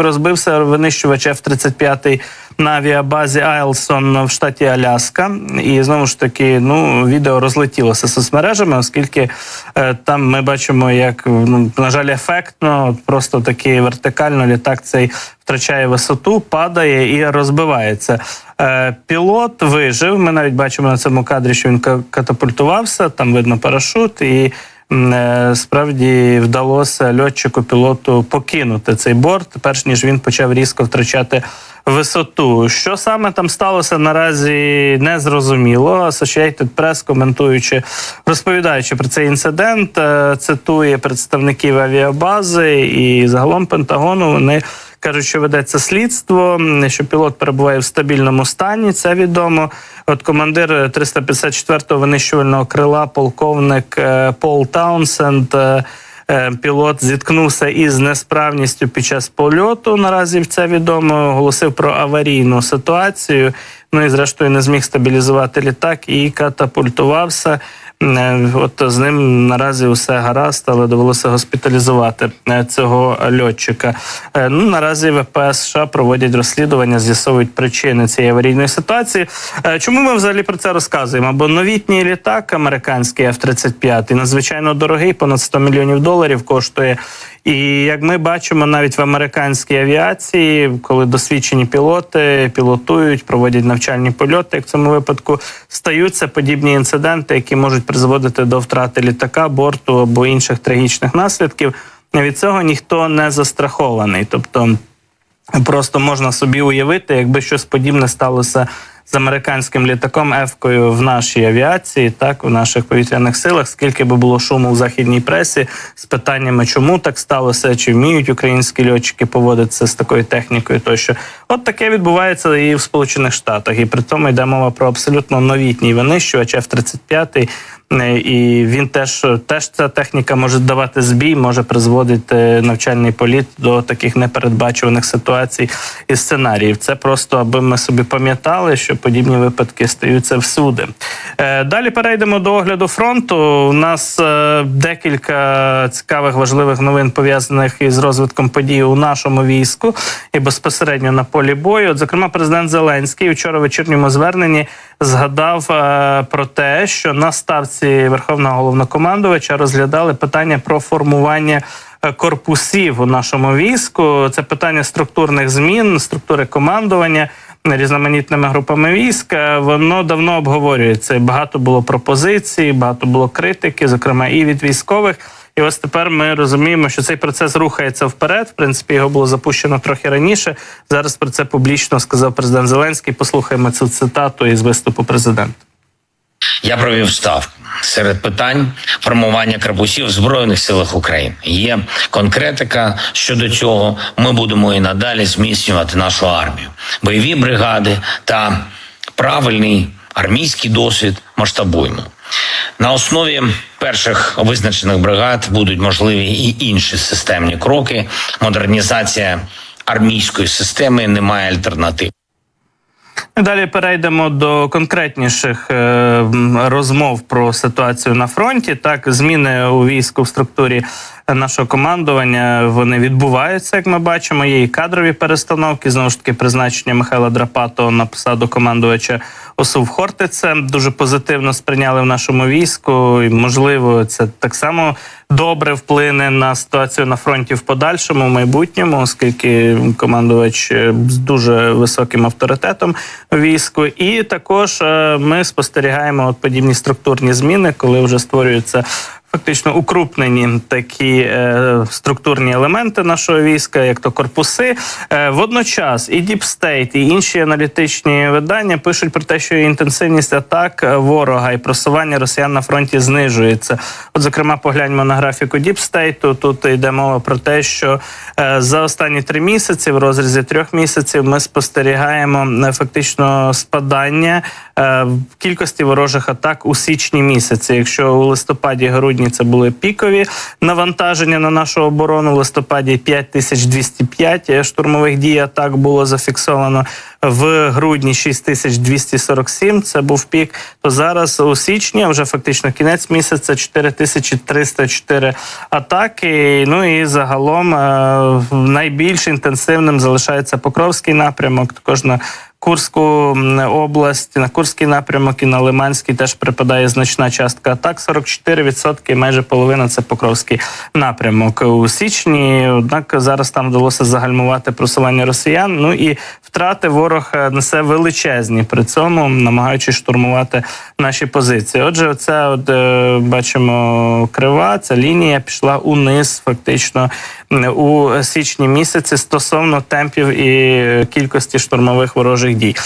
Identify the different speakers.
Speaker 1: Розбився винищувач F-35 на авіабазі Айлсон в штаті Аляска, і знову ж таки, ну відео розлетілося соцмережами, оскільки е, там ми бачимо, як ну на жаль, ефектно, просто таки вертикально літак цей втрачає висоту, падає і розбивається. Е, пілот вижив. Ми навіть бачимо на цьому кадрі, що він катапультувався. Там видно парашут і. Е, Справді вдалося льотчику пілоту покинути цей борт, перш ніж він почав різко втрачати висоту. Що саме там сталося наразі не зрозуміло. Associated Press, коментуючи, розповідаючи про цей інцидент, е, цитує представників авіабази і загалом Пентагону. Вони кажуть, що ведеться слідство, що пілот перебуває в стабільному стані. Це відомо. От командир 354-го винищувального крила, полковник е, Пол Таунсенд. е, е, Пілот зіткнувся із несправністю під час польоту. Наразі це відомо. Оголосив про аварійну ситуацію. Ну і зрештою не зміг стабілізувати літак і катапультувався. Е, От з ним наразі усе гаразд, але довелося госпіталізувати е, цього льотчика. Е, Ну наразі ВПС США проводять розслідування, з'ясовують причини цієї аварійної ситуації. Чому ми взагалі про це розказуємо? Бо новітній літак американський F-35 надзвичайно дорогий, понад 100 мільйонів доларів коштує. І як ми бачимо, навіть в американській авіації, коли досвідчені пілоти пілотують, проводять навчальні польоти, як в цьому випадку стаються подібні інциденти, які можуть призводити до втрати літака, борту або інших трагічних наслідків. Від цього ніхто не застрахований. Тобто Просто можна собі уявити, якби щось подібне сталося з американським літаком Ефкою в нашій авіації, так в наших повітряних силах, скільки би було шуму в західній пресі з питаннями, чому так сталося, чи вміють українські льотчики поводитися з такою технікою, тощо от таке відбувається і в Сполучених Штатах, і при тому йде мова про абсолютно новітній винищувач F-35, Е, і він теж теж ця техніка може давати збій, може призводити навчальний політ до таких непередбачуваних ситуацій і сценаріїв. Це просто аби ми собі пам'ятали, що подібні випадки стаються всюди. Е, Далі перейдемо до огляду фронту. У нас е, декілька цікавих важливих новин пов'язаних із розвитком подій у нашому війську і безпосередньо на полі бою. От, зокрема, президент Зеленський вчора вечірньому зверненні згадав е, про те, що на ставці Верховного головнокомандувача розглядали питання про формування. е, Корпусів у нашому війську це питання структурних змін, структури командування різноманітними групами війська. Воно давно обговорюється. Багато було пропозицій, багато було критики, зокрема і від військових. І ось тепер ми розуміємо, що цей процес рухається вперед. В принципі, його було запущено трохи раніше. Зараз про це публічно сказав президент Зеленський. Послухаємо цю цитату із виступу президента.
Speaker 2: Я провів ставку серед питань формування корпусів в збройних силах України. Є конкретика щодо цього. Ми будемо і надалі зміцнювати нашу армію, бойові бригади та правильний армійський досвід масштабуємо. На основі перших визначених бригад будуть можливі і інші системні кроки. Модернізація армійської системи немає альтернатив.
Speaker 1: Далі перейдемо до конкретніших е, розмов про ситуацію на фронті. Так, зміни у війську в структурі нашого командування вони відбуваються, як ми бачимо. Є і кадрові перестановки. Знову ж таки, призначення Михайла Драпатого на посаду командувача ОСУВ Хортиця дуже позитивно сприйняли в нашому війську. І можливо, це так само добре вплине на ситуацію на фронті в подальшому в майбутньому, оскільки командувач е, з дуже високим авторитетом війську. І також е, ми спостерігаємо от подібні структурні зміни, коли вже створюються. Фактично укрупнені такі е, структурні елементи нашого війська, як то корпуси. Е, водночас і State, і інші аналітичні видання пишуть про те, що інтенсивність атак ворога і просування росіян на фронті знижується. От, зокрема, погляньмо на графіку State. Тут йде мова про те, що е, за останні три місяці, в розрізі трьох місяців, ми спостерігаємо е, фактично спадання в кількості ворожих атак у січні місяці. Якщо у листопаді грудні грудні це були пікові навантаження на нашу оборону. В листопаді 5205 штурмових дій атак було зафіксовано. В грудні 6247, це був пік. То зараз у січні, вже фактично кінець місяця, 4304 атаки. Ну і загалом е, найбільш інтенсивним залишається Покровський напрямок. Також на Курську область, на Курський напрямок і на Лиманський теж припадає значна частка атак. 44%, майже половина це Покровський напрямок у січні. Однак зараз там вдалося загальмувати просування росіян. Ну і втрати ворог е, несе величезні при цьому, намагаючись штурмувати наші позиції. Отже, це от е, бачимо крива. Ця лінія пішла униз, фактично у січні місяці стосовно темпів і кількості штурмових ворожих дій.